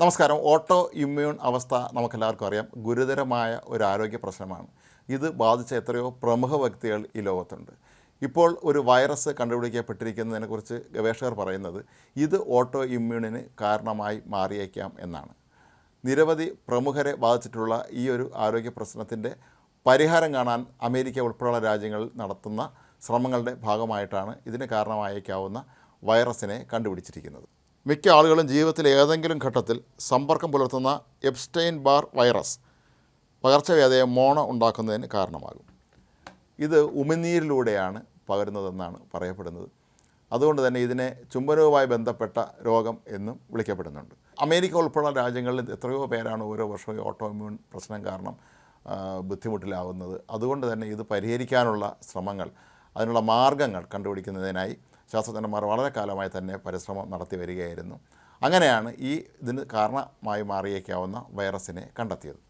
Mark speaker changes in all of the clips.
Speaker 1: നമസ്കാരം. Auto immune അവസ്ഥ നമുക്കെല്ലാവർക്കും അറിയാം. ഗുരുതരമായ ഒരു ആരോഗ്യ പ്രശ്നമാണ്. ഇത് ബാധിച്ച എത്രയോ പ്രമുഖ വ്യക്തികൾ ഈ ലോകത്തുണ്ട്. ഇപ്പോൾ ഒരു വൈറസ് കണ്ടുപിടിക്കപ്പെട്ടിരിക്കുന്നതിനെക്കുറിച്ച് ഗവേഷകർ പറയുന്നത് ഇത് ഓട്ടോ ഇമ്മ്യൂണിന് കാരണമായി മാറിയേക്കാം എന്നാണ്. നിരവധി പ്രമുഖരെ ബാധിച്ചിട്ടുള്ള ഈ ഒരു ആരോഗ്യ പ്രശ്നത്തിന്റെ പരിഹാരം കാണാൻ അമേരിക്ക ഉൾപ്പെടെയുള്ള രാജ്യങ്ങളിൽ നടത്തുന്ന ശ്രമങ്ങളുടെ ഭാഗമായിട്ടാണ് ഇതിന് കാരണമായേക്കാവുന്ന വൈറസിനെ കണ്ടുപിടിച്ചിരിക്കുന്നത്. മിക്ക ആളുകളും ജീവിതത്തിൽ ഏതെങ്കിലും ഘട്ടത്തിൽ സമ്പർക്കം പുലർത്തുന്ന എപ്സ്റ്റൈൻ ബാർ വൈറസ് പകർച്ചവ്യാധിയെ മോണ ഉണ്ടാക്കുന്നതിന് കാരണമാകും. ഇത് ഉമിനീരിലൂടെയാണ് പകരുന്നതെന്നാണ് പറയപ്പെടുന്നത്. അതുകൊണ്ട് തന്നെ ഇതിനെ ചുംബനവുമായി ബന്ധപ്പെട്ട രോഗം എന്നും വിളിക്കപ്പെടുന്നുണ്ട്. അമേരിക്ക ഉൾപ്പെടെയുള്ള രാജ്യങ്ങളിൽ എത്രയോ പേരാണ് ഓരോ വർഷവും ഓട്ടോമ്യൂൺ പ്രശ്നം കാരണം ബുദ്ധിമുട്ടിലാവുന്നത്. അതുകൊണ്ട് തന്നെ ഇത് പരിഹരിക്കാനുള്ള ശ്രമങ്ങൾ അതിനുള്ള മാർഗങ്ങൾ കണ്ടുപിടിക്കുന്നതിനായി ശാസ്ത്രജ്ഞന്മാർ വളരെ കാലമായി തന്നെ പരിശ്രമം നടത്തി വരികയായിരുന്നു. അങ്ങനെയാണ് ഈ ഇതിന് കാരണമായി മാറിയേക്കാവുന്ന വൈറസിനെ കണ്ടെത്തിയത്.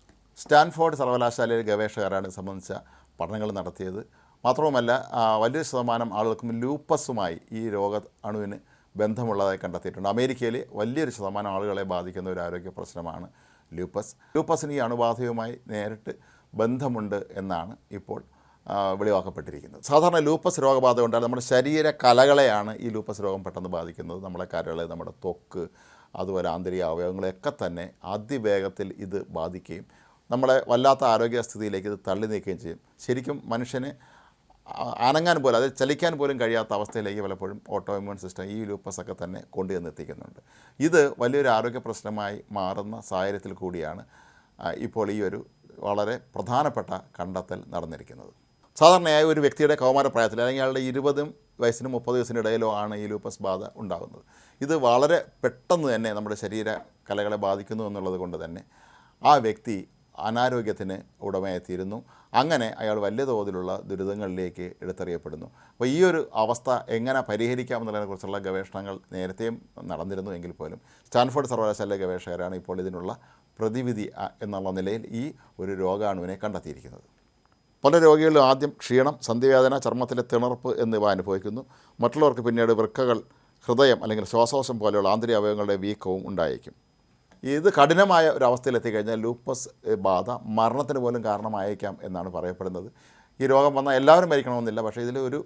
Speaker 1: സ്റ്റാൻഫോർഡ് സർവകലാശാലയിൽ ഗവേഷകരാണ് സംബന്ധിച്ച പഠനങ്ങൾ നടത്തിയത്. മാത്രവുമല്ല വലിയ വലിയൊരു ശതമാനം ആളുകൾക്കും ലൂപ്പസുമായി ഈ രോഗ അണുവിന് ബന്ധമുള്ളതായി കണ്ടെത്തിയിട്ടുണ്ട്. അമേരിക്കയിൽ വലിയൊരു ശതമാനം ആളുകളെ ബാധിക്കുന്ന ഒരു ആരോഗ്യ പ്രശ്നമാണ് ലൂപ്പസ്. ലൂപ്പസിന് ഈ അണുബാധയുമായി നേരിട്ട് ബന്ധമുണ്ട് എന്നാണ് ഇപ്പോൾ വെളിവാക്കപ്പെട്ടിരിക്കുന്നത്. സാധാരണ ലൂപ്പസ് രോഗബാധ ഉണ്ടായാൽ നമ്മുടെ ശരീര കലകളെയാണ് ഈ ലൂപ്പസ് രോഗം പെട്ടെന്ന് ബാധിക്കുന്നത്. നമ്മുടെ കരൾ നമ്മുടെ തൊക്ക് അതുപോലെ ആന്തരിക അവയവങ്ങളെയൊക്കെ തന്നെ അതിവേഗത്തിൽ ഇത് ബാധിക്കുകയും നമ്മളെ വല്ലാത്ത ആരോഗ്യസ്ഥിതിയിലേക്ക് ഇത് തള്ളി നീക്കുകയും ചെയ്യും. ശരിക്കും മനുഷ്യന് അനങ്ങാൻ പോലും അതായത് ചലിക്കാൻ പോലും കഴിയാത്ത അവസ്ഥയിലേക്ക് പലപ്പോഴും ഓട്ടോ ഇമ്മ്യൂൺ സിസ്റ്റം ഈ ലൂപ്പസൊക്കെ തന്നെ കൊണ്ടുചെന്ന് എത്തിക്കുന്നുണ്ട് ഇത് വലിയൊരു ആരോഗ്യ പ്രശ്നമായി മാറുന്ന സാഹചര്യത്തിൽ കൂടിയാണ് ഇപ്പോൾ ഈ ഒരു വളരെ പ്രധാനപ്പെട്ട കണ്ടെത്തൽ നടന്നിരിക്കുന്നത്. സാധാരണയായി ഒരു വ്യക്തിയുടെ കൗമാരപ്രായത്തിൽ അല്ലെങ്കിൽ അയാളുടെ ഇരുപതും വയസ്സിനും മുപ്പത് വയസ്സിനും ഇടയിലോ ആണ് ഈ ലൂപ്പസ് ബാധ ഉണ്ടാകുന്നത്. ഇത് വളരെ പെട്ടെന്ന് തന്നെ നമ്മുടെ ശരീര കലകളെ ബാധിക്കുന്നു എന്നുള്ളത് കൊണ്ട് തന്നെ ആ വ്യക്തി അനാരോഗ്യത്തിന് ഉടമയെത്തിയിരുന്നു അങ്ങനെ അയാൾ വലിയ തോതിലുള്ള ദുരിതങ്ങളിലേക്ക് എടുത്തെറിയപ്പെടുന്നു. അപ്പോൾ ഈ ഒരു അവസ്ഥ എങ്ങനെ പരിഹരിക്കാമെന്നുള്ളതിനെക്കുറിച്ചുള്ള ഗവേഷണങ്ങൾ നേരത്തെയും നടന്നിരുന്നു എങ്കിൽ പോലും സ്റ്റാൻഫോർഡ് സർവകലാശാല ഗവേഷകരാണ് ഇപ്പോൾ ഇതിനുള്ള പ്രതിവിധി എന്നുള്ള നിലയിൽ ഈ ഒരു രോഗാണുവിനെ കണ്ടെത്തിയിരിക്കുന്നത്. പല രോഗികളിലും ആദ്യം ക്ഷീണം സന്ധിവേദന ചർമ്മത്തിലെ തിണർപ്പ് എന്നിവ അനുഭവിക്കുന്നു. മറ്റുള്ളവർക്ക് പിന്നീട് വൃക്കകൾ ഹൃദയം അല്ലെങ്കിൽ ശ്വാസകോശം പോലെയുള്ള ആന്തരിക അവയവങ്ങളുടെ വീക്കവും ഉണ്ടായേക്കും. ഇത് കഠിനമായ ഒരു അവസ്ഥയിലെത്തിക്കഴിഞ്ഞാൽ ലൂപ്പസ് ബാധ മരണത്തിന് പോലും കാരണമായേക്കാം എന്നാണ് പറയപ്പെടുന്നത്. ഈ രോഗം വന്നാൽ എല്ലാവരും മരിക്കണമെന്നില്ല പക്ഷേ ഇതിൽ ഒരു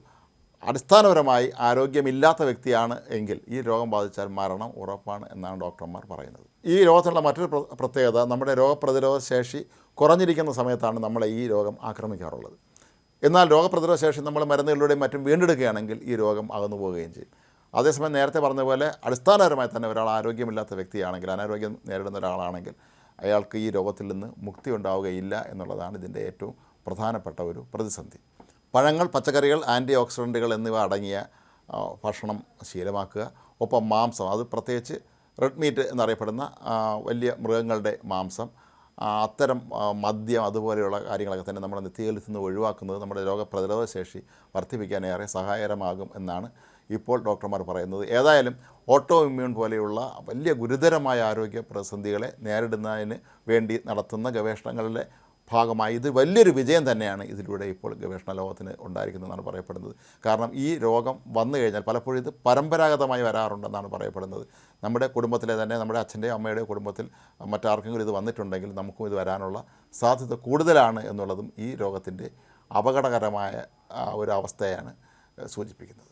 Speaker 1: അടിസ്ഥാനപരമായി ആരോഗ്യമില്ലാത്ത വ്യക്തിയാണ് എങ്കിൽ ഈ രോഗം ബാധിച്ചാൽ മരണം ഉറപ്പാണ് എന്നാണ് ഡോക്ടർമാർ പറയുന്നത്. ഈ രോഗത്തിനുള്ള മറ്റൊരു പ്രത്യേകത നമ്മുടെ രോഗപ്രതിരോധ ശേഷി കുറഞ്ഞിരിക്കുന്ന സമയത്താണ് നമ്മളെ ഈ രോഗം ആക്രമിക്കാറുള്ളത്. എന്നാൽ രോഗപ്രതിരോധ ശേഷി നമ്മൾ മരുന്നുകളിലൂടെയും മറ്റും വീണ്ടെടുക്കുകയാണെങ്കിൽ ഈ രോഗം അകന്നു പോവുകയും ചെയ്യും. അതേസമയം നേരത്തെ പറഞ്ഞതുപോലെ പോലെ അടിസ്ഥാനപരമായി തന്നെ ഒരാൾ ആരോഗ്യമില്ലാത്ത വ്യക്തിയാണെങ്കിൽ അനാരോഗ്യം നേരിടുന്ന ഒരാളാണെങ്കിൽ അയാൾക്ക് ഈ രോഗത്തിൽ നിന്ന് മുക്തി ഉണ്ടാവുകയില്ല എന്നുള്ളതാണ് ഇതിന്റെ ഏറ്റവും പ്രധാനപ്പെട്ട ഒരു പ്രതിസന്ധി. പഴങ്ങൾ പച്ചക്കറികൾ ആന്റി ഓക്സിഡന്റുകൾ എന്നിവ അടങ്ങിയ ഭക്ഷണം ശീലമാക്കുക. ഒപ്പം മാംസം അത് പ്രത്യേകിച്ച് റെഡ് മീറ്റ് എന്നറിയപ്പെടുന്ന വലിയ മൃഗങ്ങളുടെ മാംസം അത്തരം മദ്യം അതുപോലെയുള്ള കാര്യങ്ങളൊക്കെ തന്നെ നമ്മുടെ നിത്യകളിൽ നിന്ന് ഒഴിവാക്കുന്നത് നമ്മുടെ രോഗപ്രതിരോധ ശേഷി വർദ്ധിപ്പിക്കാൻ ഏറെ സഹായകരമാകും എന്നാണ് ഇപ്പോൾ ഡോക്ടർമാർ പറയുന്നത്. ഏതായാലും ഓട്ടോ ഇമ്മ്യൂൺ പോലെയുള്ള വലിയ ഗുരുതരമായ ആരോഗ്യ പ്രതിസന്ധികളെ നേരിടുന്നതിന് വേണ്ടി നടത്തുന്ന ഗവേഷണങ്ങളിലെ ഭാഗമായി. ഇത് വലിയൊരു വിജയം തന്നെയാണ് ഇതിലൂടെ ഇപ്പോൾ ഗവേഷണ ലോകത്തിന് ഉണ്ടായിരിക്കുന്നതെന്നാണ് പറയപ്പെടുന്നത്. കാരണം ഈ രോഗം വന്നു കഴിഞ്ഞാൽ പലപ്പോഴും ഇത് പരമ്പരാഗതമായി വരാറുണ്ടെന്നാണ് പറയപ്പെടുന്നത്. നമ്മുടെ കുടുംബത്തിലെ തന്നെ നമ്മുടെ അച്ഛന്റെയോ അമ്മയുടെയോ കുടുംബത്തിൽ മറ്റാർക്കെങ്കിലും ഇത് വന്നിട്ടുണ്ടെങ്കിൽ നമുക്കും ഇത് വരാനുള്ള സാധ്യത കൂടുതലാണ് എന്നുള്ളതും ഈ രോഗത്തിന്റെ അപകടകരമായ ഒരു അവസ്ഥയാണ് സൂചിപ്പിക്കുന്നത്.